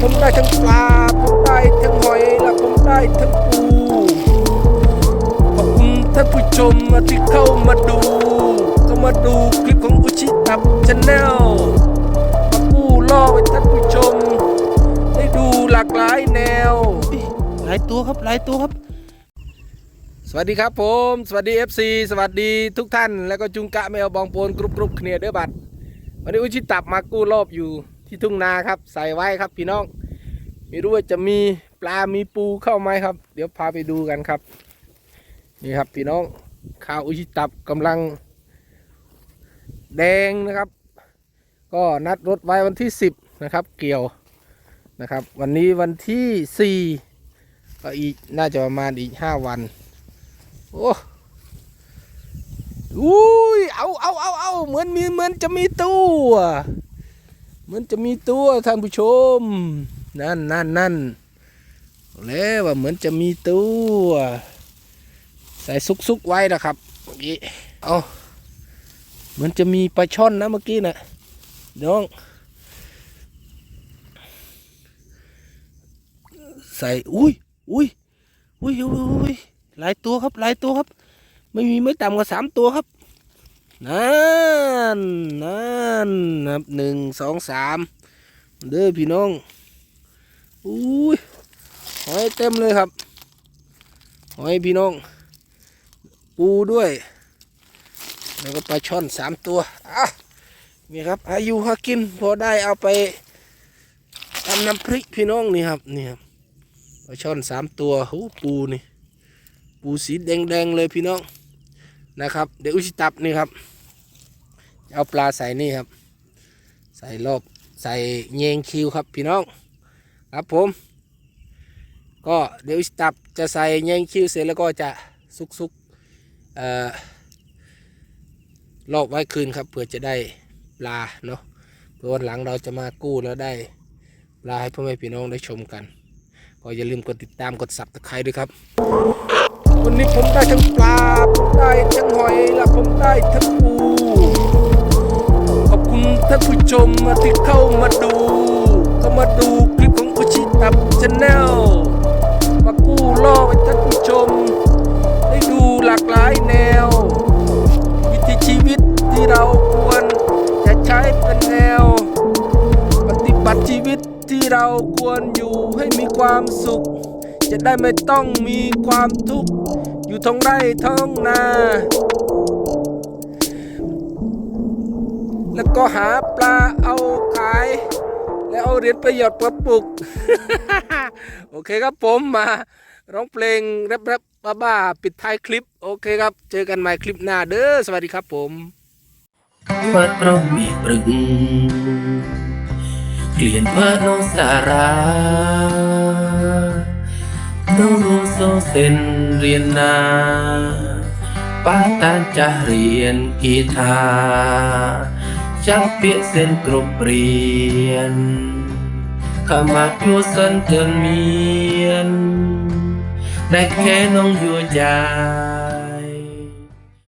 ผมได้ทั้งปลา ผมได้ทั้งหอยและผมได้ทั้งปูขอบคุณท่านผู้ชมที่เข้ามาดูก็มาดูคลิปของอุชิตับชาแนลมากู้ล่อให้ท่านผู้ชม ได้ดูหลากหลายแนว หลายตัวครับหลายตัวครับสวัสดีครับผม สวัสดี FC สวัสดีทุกท่าน แล้วก็จุงกะแมวบองโปนกรุบกรุบเคลียร์เด้อบัตรวันนี้อุชิตับมากู้รอบอยู่ ที่ทุ่งนาครับ ใส่ไว้ครับพี่น้อง ไม่รู้ว่าจะมีปลา มีปูเข้าไหมครับ เดี๋ยวพาไปดูกันครับ นี่ครับพี่น้องข้าวอุชิตับกำลัง แดงนะครับ ก็นัดรถไว้วันที่ 10 นะครับ เกี่ยวนะครับ วันนี้วันที่ 4 ก็อีกน่าจะประมาณอีก 5 วัน โอ้อุ้ย เอาเอาเอาเอาเหมือนมีเหมือนจะมีตัวเห มือนจะมีตัวท่านผู้ชม นั่นนั่นนั่นแล้วว่าเหมือนจะมีตัว ใส่ซุกซุกไว้นะครับเมื่อกี้เอาเหมือนจะมีปลาช่อนนะเมื่อกี้นะน้อง ใส่อุ้ยอุ้ยอุ้ยอุ้ยอุ้ยหลายตัวครับหลายตัวครับ ไม่มีไม่ต่ำกว่าสามตัวครับ นั่นนั่นนับหนึ่งสองสามเด้อพี่น้องอุ้ยหอยเต็มเลยครับ หอยพี่น้อง ปูด้วย แล้วก็ปลาช่อนสามตัวอะนี่ครับ อายุหากิน พอได้เอาไปทำน้ำพริกพี่น้องนี่ครับนี่ครับปลาช่อนสามตัวโอ้ปูนี่ ปูสีแดงๆเลยพี่น้องนะครับ เดี๋ยวอุชิตับนี่ครับ เอาปลาใส่นี่ครับ ใส่รอบใส่เยงคิวครับพี่น้องครับผม ก็เดี๋ยวตับจะใส่เยงคิวเสร็จแล้วก็จะซุกๆเอ่อรอบไว้คืนครับเพื่อจะได้ปลาเนาะเพื่อวันหลังเราจะมากู้แล้วได้ปลาให้พ่อแม่พี่น้องได้ชมกัน ก็อย่าลืมกดติดตามกดสับตะไคร้ด้วยครับ วันนี้ผมได้ทั้งปลาผมได้ทั้งหอยและผมได้ทั้ง ท่านผู้ชมที่เข้ามาดูก็มาดูคลิปของอุชิตับชาแนลมากู้ล่อให้ท่านผู้ชม ได้ดูหลากหลายแนว วิถีชีวิตที่เราควรจะใช้เป็นแนว ปฏิบัติชีวิตที่เราควรอยู่ให้มีความสุข จะได้ไม่ต้องมีความทุกข์อยู่ท้องไร่ท้องนา แล้วก็หาปลาเอาขาย แล้วเอาเหรียญประหยดประปุก โอเคครับผมมาร้องเพลงแรปแรปบ้าบ้าๆปิดท้ายคลิป โอเคครับ เจอกันใหม่คลิปหน้าเด้อสวัสดีครับผมวัดเรามีปรึงเปลี่ยนว่าน้องสาราน้องรู้โซเซนเรียนนา ប៉ាតាចាស់រៀនគីថាចាំពាក្យសិនគ្រប់រៀនខមាជួសិនទិនមានដែលគេនងយួរយ៉ា